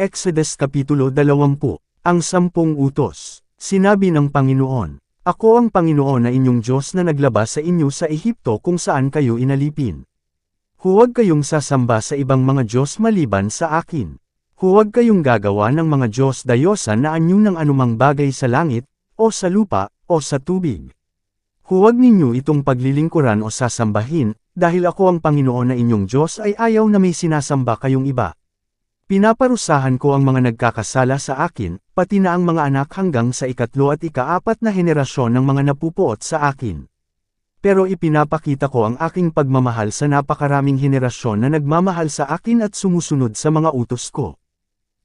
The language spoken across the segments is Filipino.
Exodus Kapitulo 20 Ang Sampung Utos Sinabi ng Panginoon, Ako ang Panginoon na inyong Diyos na naglabas sa inyo sa Ehipto kung saan kayo inalipin. Huwag kayong sasamba sa ibang mga Diyos maliban sa akin. Huwag kayong gagawa ng mga Diyos dayosan na anyo ng anumang bagay sa langit, o sa lupa, o sa tubig. Huwag ninyo itong paglilingkuran o sasambahin, dahil ako ang Panginoon na inyong Diyos ay ayaw na may sinasamba kayong iba. Pinaparusahan ko ang mga nagkakasala sa akin, pati na ang mga anak hanggang sa ikatlo at ikaapat na henerasyon ng mga napupuot sa akin. Pero ipinapakita ko ang aking pagmamahal sa napakaraming henerasyon na nagmamahal sa akin at sumusunod sa mga utos ko.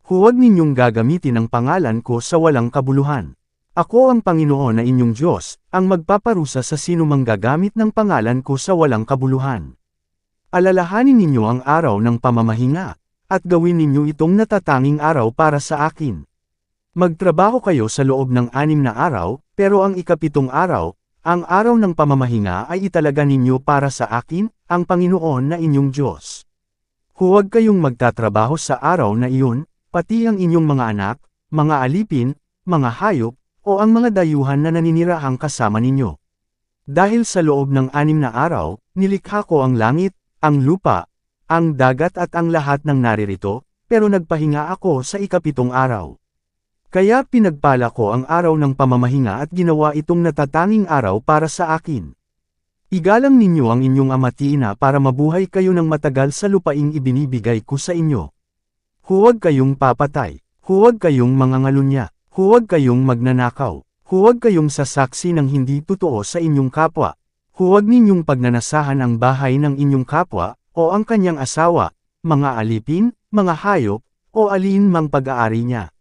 Huwag ninyong gagamitin ang pangalan ko sa walang kabuluhan. Ako ang Panginoon na inyong Diyos, ang magpaparusa sa sinumang gagamit ng pangalan ko sa walang kabuluhan. Alalahanin ninyo ang araw ng pamamahinga, at gawin ninyo itong natatanging araw para sa akin. Magtrabaho kayo sa loob ng anim na araw, pero ang ikapitong araw, ang araw ng pamamahinga ay italaga ninyo para sa akin, ang Panginoon na inyong Diyos. Huwag kayong magtatrabaho sa araw na iyon, pati ang inyong mga anak, mga alipin, mga hayop, o ang mga dayuhan na naninirahang kasama ninyo. Dahil sa loob ng anim na araw, nilikha ko ang langit, ang lupa, ang dagat at ang lahat ng naririto, pero nagpahinga ako sa ikapitong araw. Kaya pinagpala ko ang araw ng pamamahinga at ginawa itong natatanging araw para sa akin. Igalang ninyo ang inyong amatina para mabuhay kayo ng matagal sa lupaing ibinibigay ko sa inyo. Huwag kayong papatay, huwag kayong mangangalunya, huwag kayong magnanakaw, huwag kayong sasaksi ng hindi totoo sa inyong kapwa, huwag ninyong pagnanasahan ang bahay ng inyong kapwa, o ang kanyang asawa, mga alipin, mga hayop, o alin mang pag-aari niya.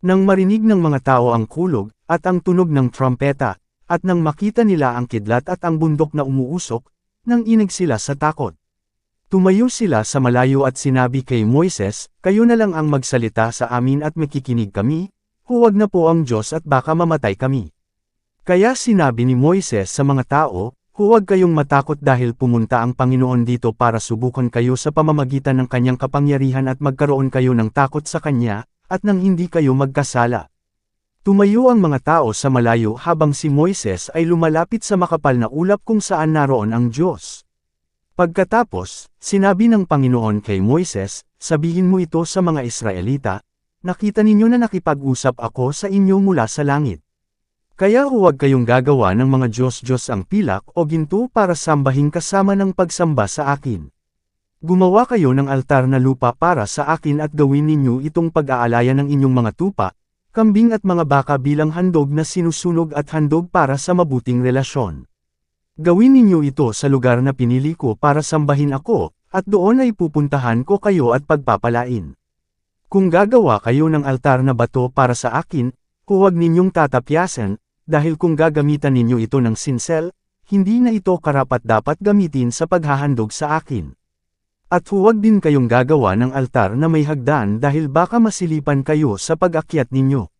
Nang marinig ng mga tao ang kulog, at ang tunog ng trompeta, at nang makita nila ang kidlat at ang bundok na umuusok, nang inig sila sa takot. Tumayo sila sa malayo at sinabi kay Moises, kayo na lang ang magsalita sa amin at makikinig kami, huwag na po ang Diyos at baka mamatay kami. Kaya sinabi ni Moises sa mga tao, Huwag kayong matakot dahil pumunta ang Panginoon dito para subukan kayo sa pamamagitan ng kanyang kapangyarihan at magkaroon kayo ng takot sa kanya, at nang hindi kayo magkasala. Tumayo ang mga tao sa malayo habang si Moises ay lumalapit sa makapal na ulap kung saan naroon ang Diyos. Pagkatapos, sinabi ng Panginoon kay Moises, sabihin mo ito sa mga Israelita, nakita ninyo na nakipag-usap ako sa inyo mula sa langit. Kaya huwag kayong gagawa ng mga Diyos-Diyos ang pilak o ginto para sambahin kasama ng pagsamba sa akin. Gumawa kayo ng altar na lupa para sa akin at gawin ninyo itong pag-aalaya ng inyong mga tupa, kambing at mga baka bilang handog na sinusunog at handog para sa mabuting relasyon. Gawin ninyo ito sa lugar na pinili ko para sambahin ako, at doon ay pupuntahan ko kayo at pagpapalain. Kung gagawa kayo ng altar na bato para sa akin, huwag ninyong tatapyasan, dahil kung gagamitan ninyo ito ng sinsel, hindi na ito karapat dapat gamitin sa paghahandog sa akin. At huwag din kayong gagawa ng altar na may hagdan dahil baka masilipan kayo sa pag-akyat ninyo.